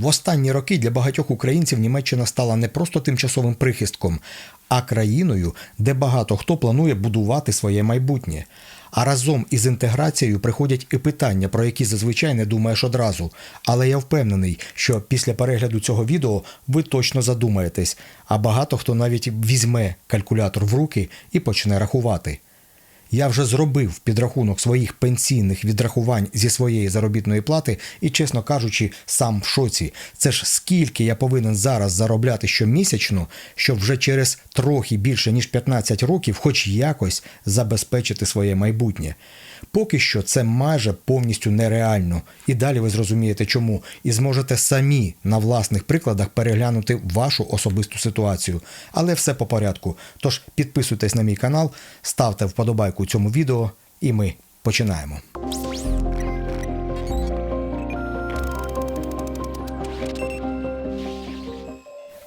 В останні роки для багатьох українців Німеччина стала не просто тимчасовим прихистком, а країною, де багато хто планує будувати своє майбутнє. А разом із інтеграцією приходять і питання, про які зазвичай не думаєш одразу. Але я впевнений, що після перегляду цього відео ви точно задумаєтесь, а багато хто навіть візьме калькулятор в руки і почне рахувати. Я вже зробив підрахунок своїх пенсійних відрахувань зі своєї заробітної плати і, чесно кажучи, сам в шоці. Це ж скільки я повинен зараз заробляти щомісячно, щоб вже через трохи більше ніж 15 років, хоч якось забезпечити своє майбутнє. Поки що це майже повністю нереально. І далі ви зрозумієте, чому, і зможете самі на власних прикладах переглянути вашу особисту ситуацію. Але все по порядку. Тож підписуйтесь на мій канал, ставте вподобайку цьому відео, і ми починаємо.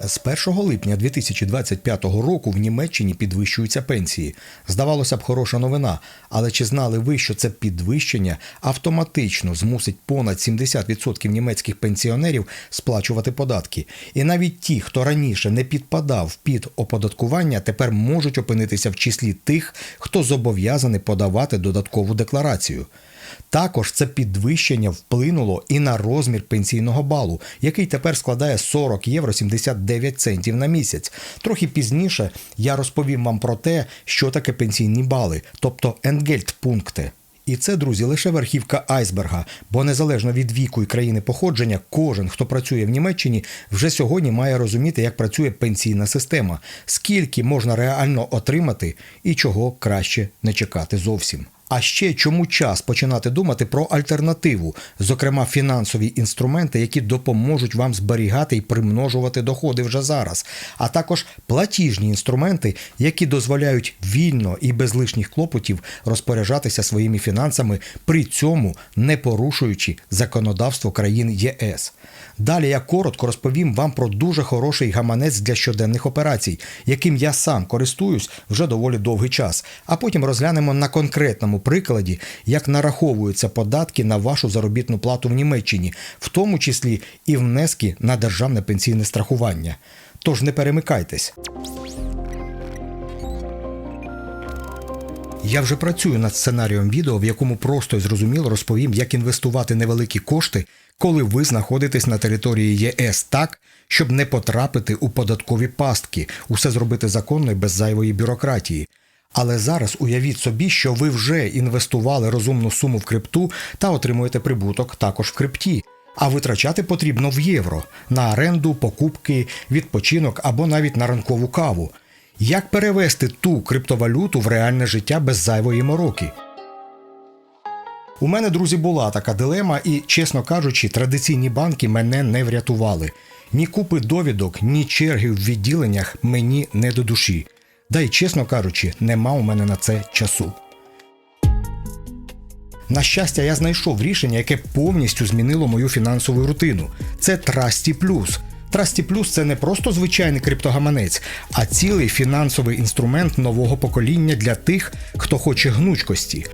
З 1 липня 2025 року в Німеччині підвищуються пенсії. Здавалося б, хороша новина, але чи знали ви, що це підвищення автоматично змусить понад 70% німецьких пенсіонерів сплачувати податки? І навіть ті, хто раніше не підпадав під оподаткування, тепер можуть опинитися в числі тих, хто зобов'язаний подавати додаткову декларацію. Також це підвищення вплинуло і на розмір пенсійного балу, який тепер складає 40 євро 79 центів на місяць. Трохи пізніше я розповім вам про те, що таке пенсійні бали, тобто енгельдпункти. І це, друзі, лише верхівка айсберга, бо незалежно від віку і країни походження, кожен, хто працює в Німеччині, вже сьогодні має розуміти, як працює пенсійна система, скільки можна реально отримати і чого краще не чекати зовсім. А ще чому час починати думати про альтернативу, зокрема фінансові інструменти, які допоможуть вам зберігати і примножувати доходи вже зараз, а також платіжні інструменти, які дозволяють вільно і без лишніх клопотів розпоряджатися своїми фінансами, при цьому не порушуючи законодавство країн ЄС. Далі я коротко розповім вам про дуже хороший гаманець для щоденних операцій, яким я сам користуюсь вже доволі довгий час. А потім розглянемо на конкретному прикладі, як нараховуються податки на вашу заробітну плату в Німеччині, в тому числі і внески на державне пенсійне страхування. Тож не перемикайтесь. Я вже працюю над сценарієм відео, в якому просто і зрозуміло розповім, як інвестувати невеликі кошти, коли ви знаходитесь на території ЄС так, щоб не потрапити у податкові пастки, усе зробити законно і без зайвої бюрократії. Але зараз уявіть собі, що ви вже інвестували розумну суму в крипту та отримуєте прибуток також в крипті. А витрачати потрібно в євро на оренду, покупки, відпочинок або навіть на ранкову каву. Як перевести ту криптовалюту в реальне життя без зайвої мороки? У мене, друзі, була така дилема, і, чесно кажучи, традиційні банки мене не врятували. Ні купи довідок, ні черги в відділеннях мені не до душі. Да й, чесно кажучи, нема у мене на це часу. На щастя, я знайшов рішення, яке повністю змінило мою фінансову рутину. Це Trusty Plus. Trusty Plus – це не просто звичайний криптогаманець, а цілий фінансовий інструмент нового покоління для тих, хто хоче гнучкості.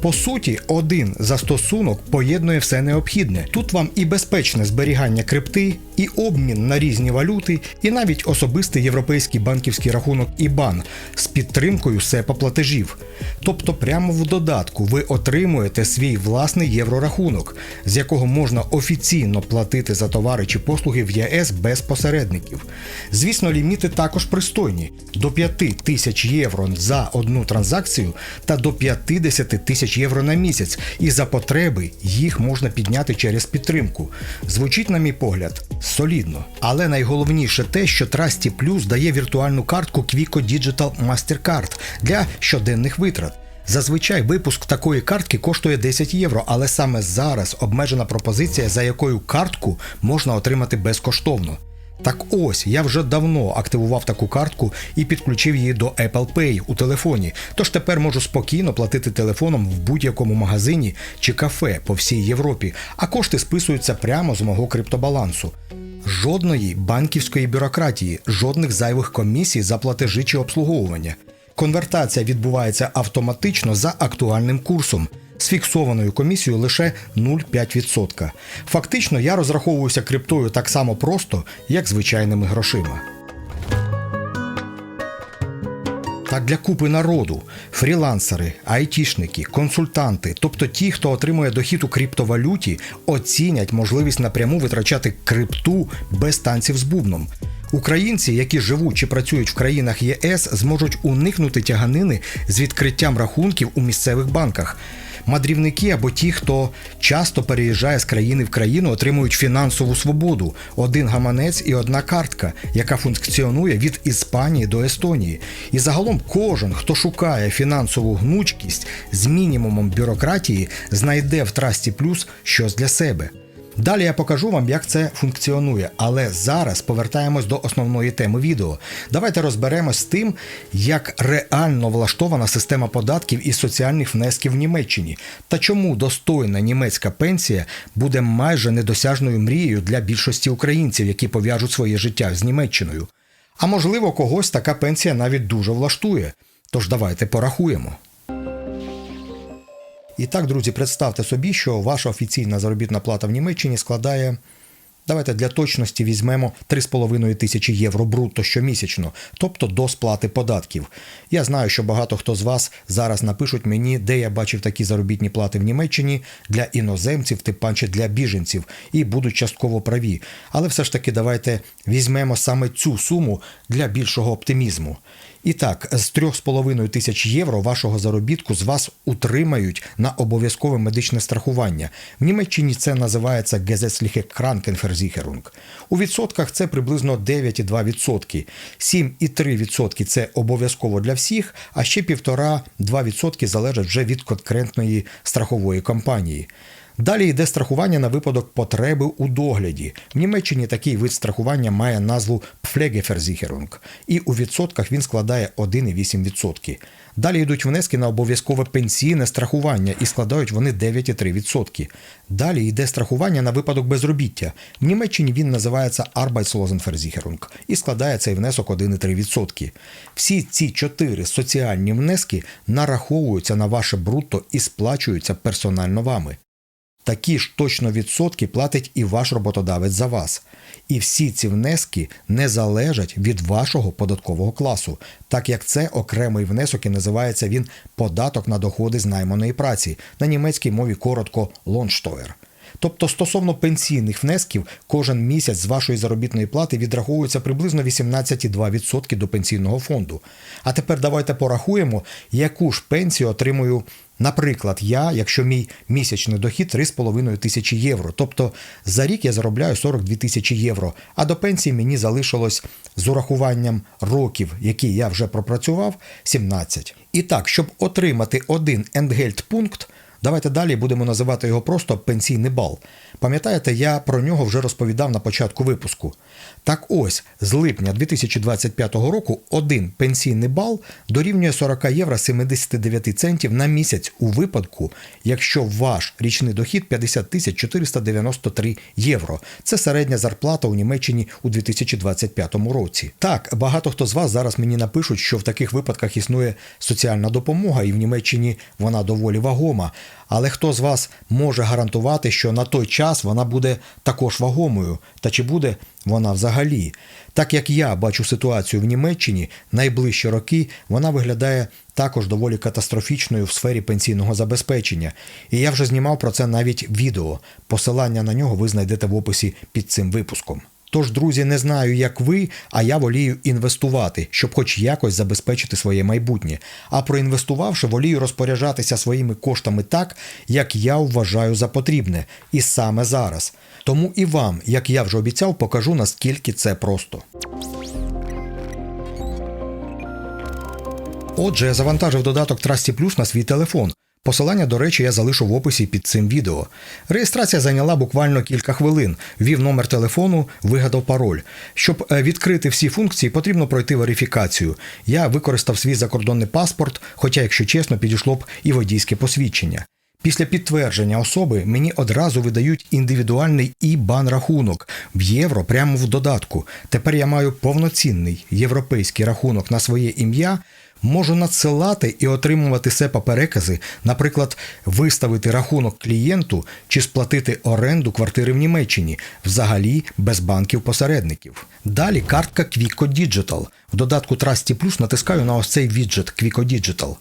По суті, один застосунок поєднує все необхідне. Тут вам і безпечне зберігання крипти, і обмін на різні валюти, і навіть особистий європейський банківський рахунок IBAN з підтримкою СЕПА платежів. Тобто, прямо в додатку ви отримуєте свій власний єврорахунок, з якого можна офіційно платити за товари чи послуги в ЄС без посередників. Звісно, ліміти також пристойні до 5 тисяч євро за одну транзакцію та до 50 тисяч євро на місяць, і за потреби їх можна підняти через підтримку. Звучить, на мій погляд, солідно. Але найголовніше те, що Trusty Plus дає віртуальну картку Quico Digital Mastercard для щоденних витрат. Зазвичай випуск такої картки коштує 10 євро, але саме зараз обмежена пропозиція, за якою картку можна отримати безкоштовно. Так ось я вже давно активував таку картку і підключив її до Apple Pay у телефоні. Тож тепер можу спокійно платити телефоном в будь-якому магазині чи кафе по всій Європі, а кошти списуються прямо з мого криптобалансу. Жодної банківської бюрократії, жодних зайвих комісій за платежі чи обслуговування. Конвертація відбувається автоматично за актуальним курсом. З фіксованою комісією лише 0,5%. Фактично, я розраховуюся криптою так само просто, як звичайними грошима. Так для купи народу, фрілансери, айтішники, консультанти, тобто ті, хто отримує дохід у криптовалюті, оцінять можливість напряму витрачати крипту без танців з бубном. Українці, які живуть чи працюють в країнах ЄС, зможуть уникнути тяганини з відкриттям рахунків у місцевих банках. Мадрівники або ті, хто часто переїжджає з країни в країну, отримують фінансову свободу, один гаманець і одна картка, яка функціонує від Іспанії до Естонії. І загалом кожен, хто шукає фінансову гнучкість з мінімумом бюрократії, знайде в Трасті Плюс щось для себе. Далі я покажу вам, як це функціонує, але зараз повертаємось до основної теми відео. Давайте розберемось з тим, як реально влаштована система податків і соціальних внесків в Німеччині, та чому достойна німецька пенсія буде майже недосяжною мрією для більшості українців, які пов'яжуть своє життя з Німеччиною. А можливо, когось така пенсія навіть дуже влаштує. Тож давайте порахуємо. І так, друзі, представте собі, що ваша офіційна заробітна плата в Німеччині складає. Давайте для точності візьмемо 3,5 тисячі євро брутто щомісячно, тобто до сплати податків. Я знаю, що багато хто з вас зараз напишуть мені, де я бачив такі заробітні плати в Німеччині для іноземців, тим паче для біженців, і будуть частково праві. Але все ж таки давайте візьмемо саме цю суму для більшого оптимізму. І так, з 3,5 тисяч євро вашого заробітку з вас утримають на обов'язкове медичне страхування. В Німеччині це називається Gesetzliche Krankenversicherung. У відсотках це приблизно 9,2%. 7,3% це обов'язково для всіх, а ще 1,5-2% залежать вже від конкретної страхової компанії. Далі йде страхування на випадок потреби у догляді. В Німеччині такий вид страхування має назву Pflegeversicherung, і у відсотках він складає 1,8%. Далі йдуть внески на обов'язкове пенсійне страхування і складають вони 9,3%. Далі йде страхування на випадок безробіття. В Німеччині він називається Arbeitslosenversicherung і складає цей внесок 1,3%. Всі ці чотири соціальні внески нараховуються на ваше брутто і сплачуються персонально вами. Такі ж точно відсотки платить і ваш роботодавець за вас. І всі ці внески не залежать від вашого податкового класу, так як це окремий внесок і називається він податок на доходи з найманої праці, на німецькій мові коротко Lohnsteuer. Тобто стосовно пенсійних внесків, кожен місяць з вашої заробітної плати відраховується приблизно 18,2% до пенсійного фонду. А тепер давайте порахуємо, яку ж пенсію отримую. Наприклад, я, якщо мій місячний дохід 3,5 тисячі євро, тобто за рік я заробляю 42 тисячі євро, а до пенсії мені залишилось з урахуванням років, які я вже пропрацював, 17. І так, щоб отримати один енгельдпункт, Давайте далі будемо називати його просто пенсійний бал. Пам'ятаєте, я про нього вже розповідав на початку випуску. Так ось, з липня 2025 року один пенсійний бал дорівнює 40 євро 79 центів на місяць у випадку, якщо ваш річний дохід 50 тисяч 493 євро. Це середня зарплата у Німеччині у 2025 році. Так, багато хто з вас зараз мені напишуть, що в таких випадках існує соціальна допомога, і в Німеччині вона доволі вагома. Але хто з вас може гарантувати, що на той час вона буде також вагомою? Та чи буде вона взагалі? Так як я бачу ситуацію в Німеччині, найближчі роки вона виглядає також доволі катастрофічною в сфері пенсійного забезпечення. І я вже знімав про це навіть відео. Посилання на нього ви знайдете в описі під цим випуском. Тож, друзі, не знаю, як ви, а я волію інвестувати, щоб хоч якось забезпечити своє майбутнє. А проінвестувавши, волію розпоряджатися своїми коштами так, як я вважаю за потрібне, і саме зараз. Тому і вам, як я вже обіцяв, покажу наскільки це просто. Отже, я завантажив додаток Trusty Plus на свій телефон. Посилання, до речі, я залишу в описі під цим відео. Реєстрація зайняла буквально кілька хвилин. Ввів номер телефону, вигадав пароль. Щоб е, відкрити всі функції, потрібно пройти верифікацію. Я використав свій закордонний паспорт, хоча, якщо чесно, підійшло б і водійське посвідчення. Після підтвердження особи мені одразу видають індивідуальний ібан рахунок в євро прямо в додатку. Тепер я маю повноцінний європейський рахунок на своє ім'я. Можу надсилати і отримувати сепа перекази, наприклад, виставити рахунок клієнту чи сплатити оренду квартири в Німеччині, взагалі без банків-посередників. Далі картка Quico Digital. В додатку Trusty Plus натискаю на ось цей віджет Quico Digital.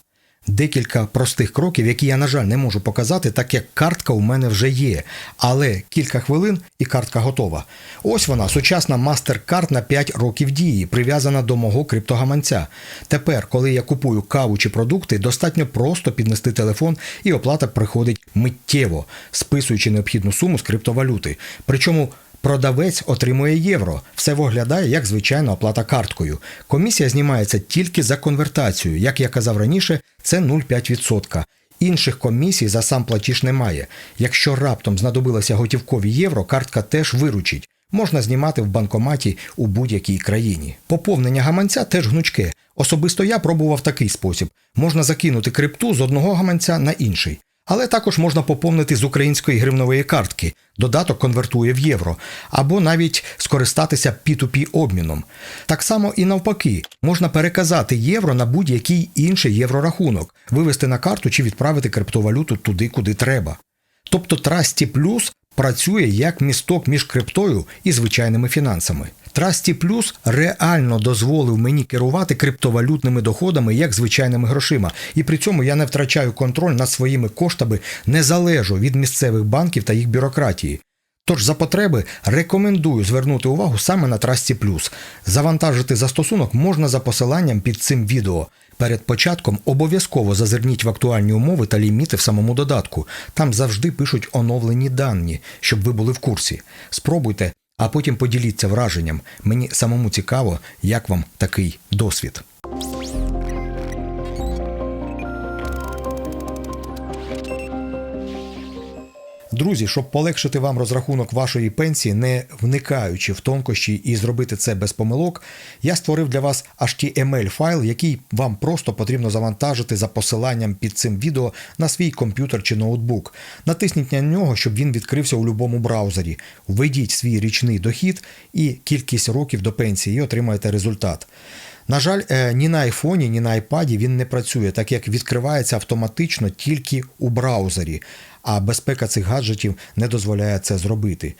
Декілька простих кроків, які я, на жаль, не можу показати, так як картка у мене вже є. Але кілька хвилин і картка готова. Ось вона, сучасна MasterCard на 5 років дії, прив'язана до мого криптогаманця. Тепер, коли я купую каву чи продукти, достатньо просто піднести телефон і оплата приходить миттєво, списуючи необхідну суму з криптовалюти. Причому Продавець отримує євро. Все виглядає як звичайна оплата карткою. Комісія знімається тільки за конвертацію. Як я казав раніше, це 0,5%. Інших комісій за сам платіж немає. Якщо раптом знадобилися готівкові євро, картка теж виручить. Можна знімати в банкоматі у будь-якій країні. Поповнення гаманця теж гнучке. Особисто я пробував такий спосіб: можна закинути крипту з одного гаманця на інший. Але також можна поповнити з української гривнової картки. Додаток конвертує в євро, або навіть скористатися P2P обміном. Так само і навпаки, можна переказати євро на будь-який інший єврорахунок, вивести на карту чи відправити криптовалюту туди, куди треба. Тобто Trusty Plus працює як місток між криптою і звичайними фінансами. Trusty Plus реально дозволив мені керувати криптовалютними доходами як звичайними грошима, і при цьому я не втрачаю контроль над своїми коштами, не від місцевих банків та їх бюрократії. Тож за потреби рекомендую звернути увагу саме на Trusty Plus. Завантажити застосунок можна за посиланням під цим відео. Перед початком обов'язково зазирніть в актуальні умови та ліміти в самому додатку. Там завжди пишуть оновлені дані, щоб ви були в курсі. Спробуйте, а потім поділіться враженням. Мені самому цікаво, як вам такий досвід. Друзі, щоб полегшити вам розрахунок вашої пенсії, не вникаючи в тонкощі і зробити це без помилок, я створив для вас HTML файл, який вам просто потрібно завантажити за посиланням під цим відео на свій комп'ютер чи ноутбук. Натисніть на нього, щоб він відкрився у будь-якому браузері. Введіть свій річний дохід і кількість років до пенсії і отримаєте результат. На жаль, е, ні на айфоні, ні на айпаді він не працює, так як відкривається автоматично тільки у браузері, а безпека цих гаджетів не дозволяє це зробити.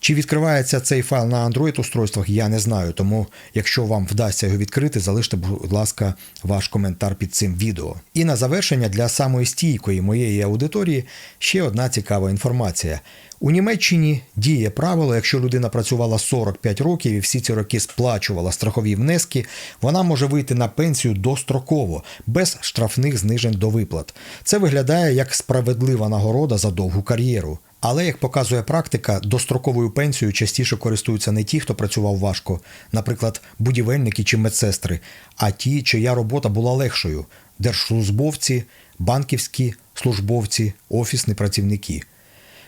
Чи відкривається цей файл на Android-устройствах, я не знаю. Тому, якщо вам вдасться його відкрити, залиште, будь ласка, ваш коментар під цим відео. І на завершення для самої стійкої моєї аудиторії ще одна цікава інформація. У Німеччині діє правило, якщо людина працювала 45 років і всі ці роки сплачувала страхові внески, вона може вийти на пенсію достроково, без штрафних знижень до виплат. Це виглядає як справедлива нагорода за довгу кар'єру. Але, як показує практика, достроковою пенсією частіше користуються не ті, хто працював важко, наприклад, будівельники чи медсестри, а ті, чия робота була легшою держслужбовці, банківські службовці, офісні працівники.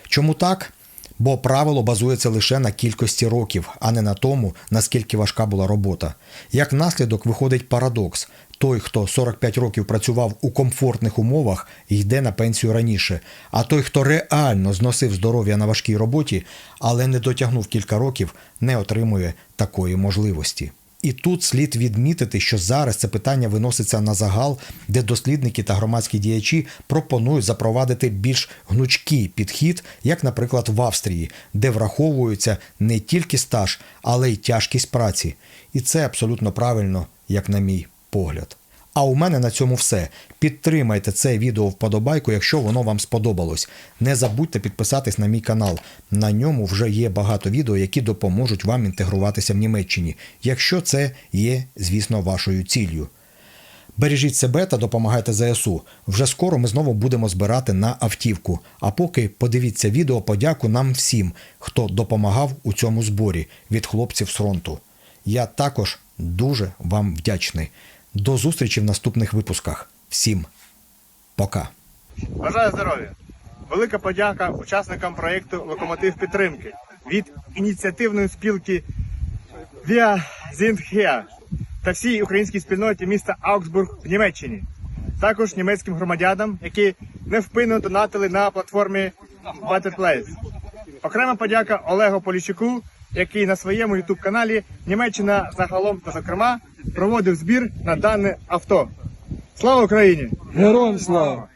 Чому так? Бо правило базується лише на кількості років, а не на тому, наскільки важка була робота. Як наслідок виходить парадокс: той, хто 45 років працював у комфортних умовах, йде на пенсію раніше. А той, хто реально зносив здоров'я на важкій роботі, але не дотягнув кілька років, не отримує такої можливості. І тут слід відмітити, що зараз це питання виноситься на загал, де дослідники та громадські діячі пропонують запровадити більш гнучкий підхід, як, наприклад, в Австрії, де враховується не тільки стаж, але й тяжкість праці. І це абсолютно правильно, як на мій погляд. А у мене на цьому все. Підтримайте це відео вподобайку, якщо воно вам сподобалось. Не забудьте підписатись на мій канал. На ньому вже є багато відео, які допоможуть вам інтегруватися в Німеччині, якщо це є, звісно, вашою ціллю. Бережіть себе та допомагайте ЗСУ. Вже скоро ми знову будемо збирати на автівку. А поки подивіться відео подяку нам всім, хто допомагав у цьому зборі від хлопців з фронту. Я також дуже вам вдячний. До зустрічі в наступних випусках. Всім пока. Бажаю здоров'я! Велика подяка учасникам проєкту Локомотив підтримки від ініціативної спілки Via Zindher та всій українській спільноті міста Аугсбург в Німеччині. Також німецьким громадянам, які невпинно донатили на платформі Better Place. Окрема подяка Олегу Поліщуку, який на своєму youtube каналі Німеччина загалом та зокрема проводив збір на дане авто. Слава Україні! Героям слава!